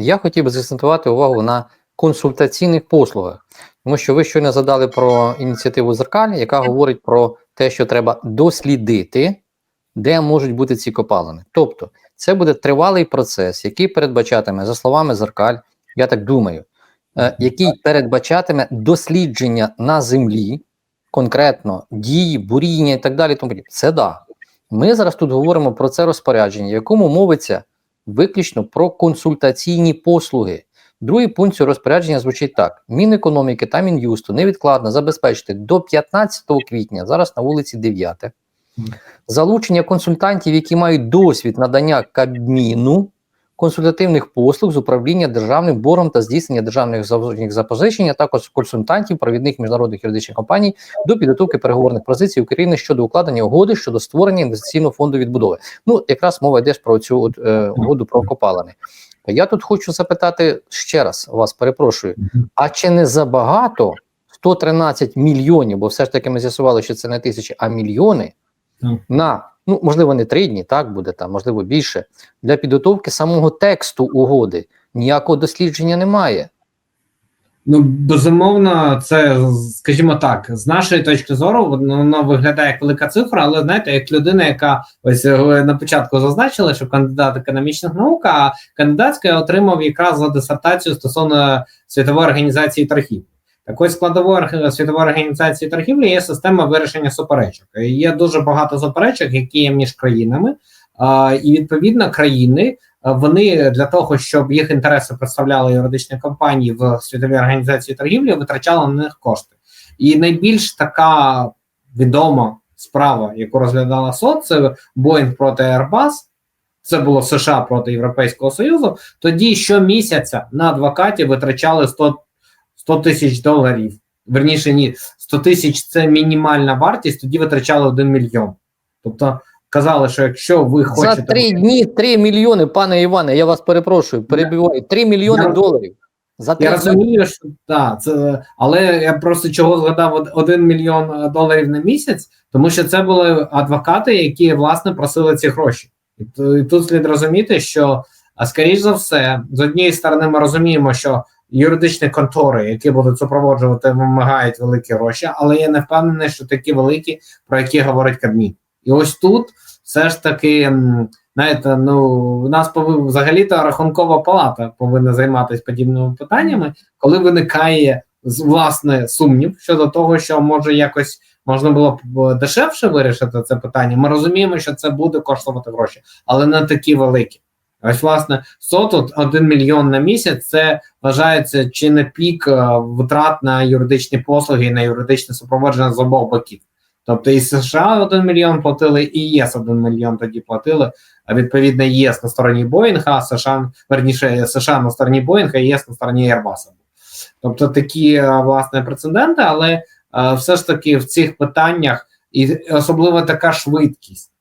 я хотів би закцентувати увагу на консультаційних послугах, тому що ви щойно задали про ініціативу зеркаль, яка говорить про те, що треба дослідити, де можуть бути ці копалини. Тобто, це буде тривалий процес, який передбачатиме, за словами зеркаль, я так думаю, е, який передбачатиме дослідження на землі, конкретно дії, буріння і так далі. Тому. Це да. Ми зараз тут говоримо про це розпорядження, в якому мовиться виключно про консультаційні послуги. Другий пункт цього розпорядження звучить так: Мінекономіки та Мін'юсту невідкладно забезпечити до 15 квітня, зараз на вулиці 9, залучення консультантів, які мають досвід надання Кабміну консультативних послуг з управління державним боргом та здійснення державних запозичень, а також консультантів провідних міжнародних юридичних компаній до підготовки переговорних позицій України щодо укладення угоди щодо створення інвестиційного фонду відбудови. Ну, якраз мова йде про цю от, е, угоду про копалини. Я тут хочу запитати ще раз вас, перепрошую, а чи не забагато 113 мільйонів, бо все ж таки ми з'ясували, що це не тисячі, а мільйони на ну можливо не три дні, так буде там, можливо більше для підготовки самого тексту угоди. Ніякого дослідження немає. Ну, безумовно, це, скажімо так, з нашої точки зору, воно воно виглядає як велика цифра, але знаєте, як людина, яка ось на початку зазначили, що кандидат економічних наук, а кандидатський отримав якраз за дисертацію стосовно світової організації торгівлі. Так ось складовою світової організації торгівлі є система вирішення суперечок. Є дуже багато суперечок, які є між країнами, і відповідно країни вони для того, щоб їх інтереси представляли юридичні компанії в світовій організації торгівлі, витрачали на них кошти. І найбільш така відома справа, яку розглядала СОД, це Боїнг проти Airbus. Це було США проти Європейського Союзу. Тоді щомісяця на адвокатів витрачали 100 100 тисяч доларів. Верніше, ні, 100 тисяч це мінімальна вартість, тоді витрачали 1 мільйон. Тобто казали, що якщо ви хочете За три дні 3 мільйони, пане Іване, я вас перепрошую, перебиваю. 3 мільйони Я- доларів. За три Я розумію, що так, це але я просто чого згадав од- один мільйон е, доларів на місяць, тому що це були адвокати, які власне просили ці гроші. І, і тут слід розуміти, що а, скоріш за все, з однієї сторони, ми розуміємо, що юридичні контори, які будуть супроводжувати, вимагають великі гроші, але я не впевнений, що такі великі, про які говорить Кабмін. І ось тут все ж таки. Знаєте, ну у нас повинна взагалі-то рахункова палата повинна займатися подібними питаннями, коли виникає власне сумнів щодо того, що може якось можна було б е, дешевше вирішити це питання. Ми розуміємо, що це буде коштувати гроші, але не такі великі. Ось, власне, 100 тут 1 мільйон на місяць. Це вважається чи не пік е, витрат на юридичні послуги і на юридичне супроводження з обох боків. Тобто і США 1 мільйон платили, і ЄС 1 мільйон тоді платили. А відповідно ЄС на стороні Боїнга, а США, верніше США на стороні Боїнга, ЄС на стороні Airbus. Тобто такі е, власне прецеденти, але е, все ж таки в цих питаннях, і особливо така швидкість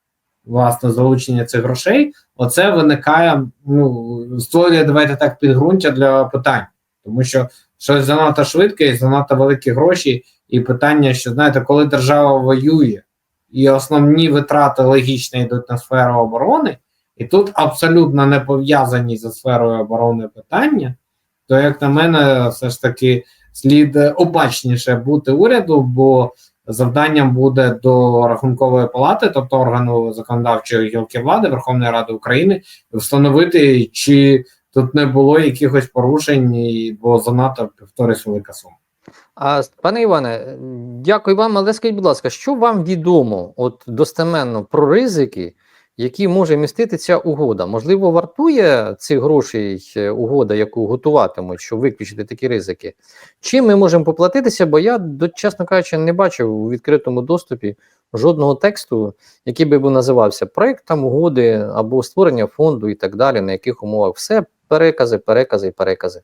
власне залучення цих грошей, оце виникає, ну створює, давайте так, підґрунтя для питань, тому що щось занадто швидке і занадто великі гроші, і питання, що знаєте, коли держава воює, і основні витрати логічно йдуть на сферу оборони, і тут абсолютно не пов'язані зі сферою оборони питання, то, як на мене, все ж таки слід обачніше бути уряду, бо завданням буде до рахункової палати, тобто органу законодавчої гілки влади Верховної Ради України, встановити, чи тут не було якихось порушень, бо занадто повторюсь велика сума. А пане Іване, дякую вам, але скажіть, будь ласка, що вам відомо от достеменно про ризики, які може містити ця угода? Можливо, вартує цих грошей угода, яку готуватимуть, щоб виключити такі ризики? Чим ми можемо поплатитися? Бо я, чесно кажучи, не бачив у відкритому доступі жодного тексту, який би називався проектом угоди або створення фонду і так далі, на яких умовах все перекази, перекази перекази.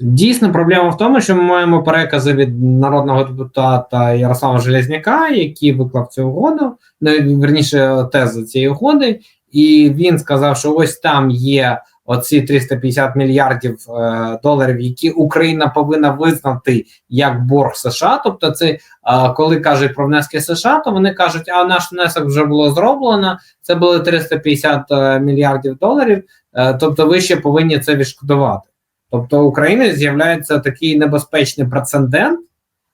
Дійсно, проблема в тому, що ми маємо перекази від народного депутата Ярослава Железняка, який виклав цю угоду, не верніше тезу цієї угоди, і він сказав, що ось там є оці 350 мільярдів е, доларів, які Україна повинна визнати як борг США. Тобто, це е, коли кажуть про внески США, то вони кажуть, а наш внесок вже було зроблено. Це були 350 е, мільярдів доларів. Е, тобто, ви ще повинні це відшкодувати. Тобто, Україна з'являється такий небезпечний прецедент,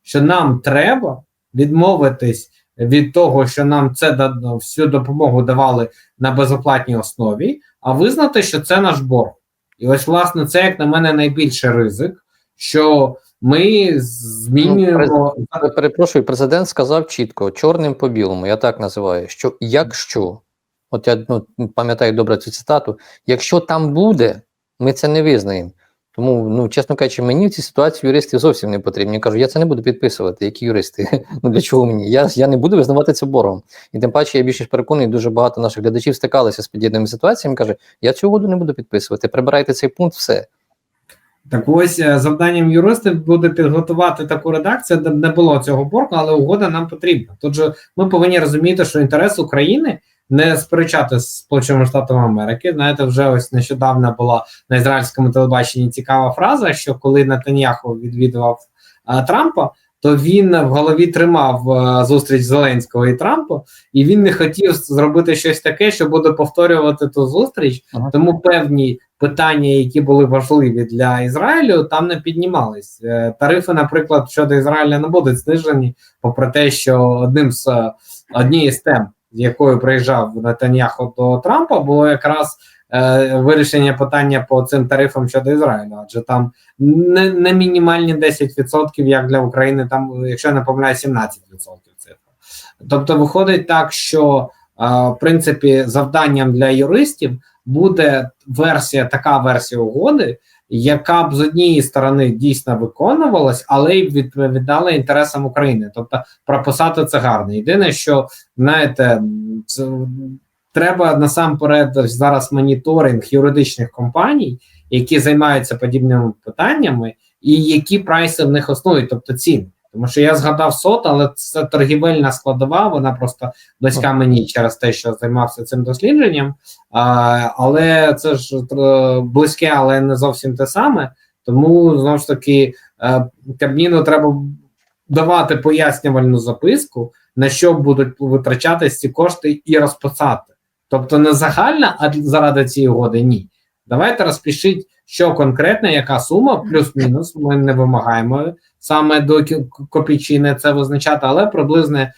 що нам треба відмовитись від того, що нам це да- всю допомогу давали на безоплатній основі, а визнати, що це наш борг. І ось, власне, це, як на мене, найбільший ризик, що ми змінюємо. Я перепрошую, президент сказав чітко, чорним по білому, я так називаю, що якщо, от я ну, пам'ятаю добре цю цитату, якщо там буде, ми це не визнаємо. Тому, ну, чесно кажучи, мені в цій ситуації юристи зовсім не потрібні. Я кажу, я це не буду підписувати, які юристи. Ну для чого мені? Я, я не буду визнавати це боргом. І тим паче, я більше переконаний, дуже багато наших глядачів стикалися з подібними ситуаціями. Каже, я цю угоду не буду підписувати. Прибирайте цей пункт, все. Так ось е, завданням юристів буде підготувати таку редакцію, де не було цього боргу, але угода нам потрібна. Же ми повинні розуміти, що інтерес України не сперечати з Сполученими Штатами Америки. Знаєте, вже ось нещодавно була на ізраїльському телебаченні цікава фраза, що коли Нетаньяху відвідував е, Трампа. То він в голові тримав е, зустріч Зеленського і Трампа, і він не хотів зробити щось таке, що буде повторювати ту зустріч. Ага. Тому певні питання, які були важливі для Ізраїлю, там не піднімались. Е, Тарифи, наприклад, щодо Ізраїля не будуть знижені, попри те, що одним з е, однією з тем, з якою приїжджав Нетаньяху до Трампа, було якраз е, вирішення питання по цим тарифам щодо Ізраїлю, адже там не, не мінімальні 10%, як для України, там, якщо я не помиляю, 17% цифра. Тобто, виходить так, що е, в принципі завданням для юристів буде версія, така версія угоди, яка б з однієї сторони дійсно виконувалась, але й відповідала інтересам України. Тобто прописати це гарно. Єдине, що знаєте, це треба насамперед зараз моніторинг юридичних компаній, які займаються подібними питаннями, і які прайси в них основують, тобто ціни. Тому що я згадав сот, але це торгівельна складова, вона просто близька мені через те, що займався цим дослідженням. А, але це ж е, близьке, але не зовсім те саме. Тому знову ж таки е, Кабміну треба давати пояснювальну записку, на що будуть витрачатись ці кошти і розписати. Тобто не загальна, а заради цієї угоди ні. Давайте розпишіть, що конкретно, яка сума, плюс-мінус. Ми не вимагаємо саме до копійчини це визначати, але приблизно е,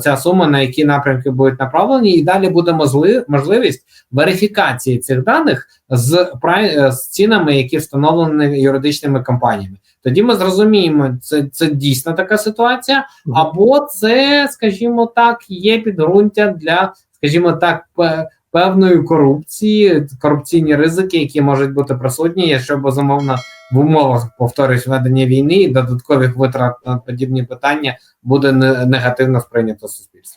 ця сума, на які напрямки будуть направлені, і далі буде можли- можливість верифікації цих даних з, е, з цінами, які встановлені юридичними компаніями. Тоді ми зрозуміємо, це, це дійсно така ситуація, або це, скажімо так, є підґрунтя для, скажімо так, певної корупції, корупційні ризики, які можуть бути присутні, якщо безумовно в умовах повторюсь ведення війни і додаткових витрат на подібні питання буде не- негативно сприйнято суспільством.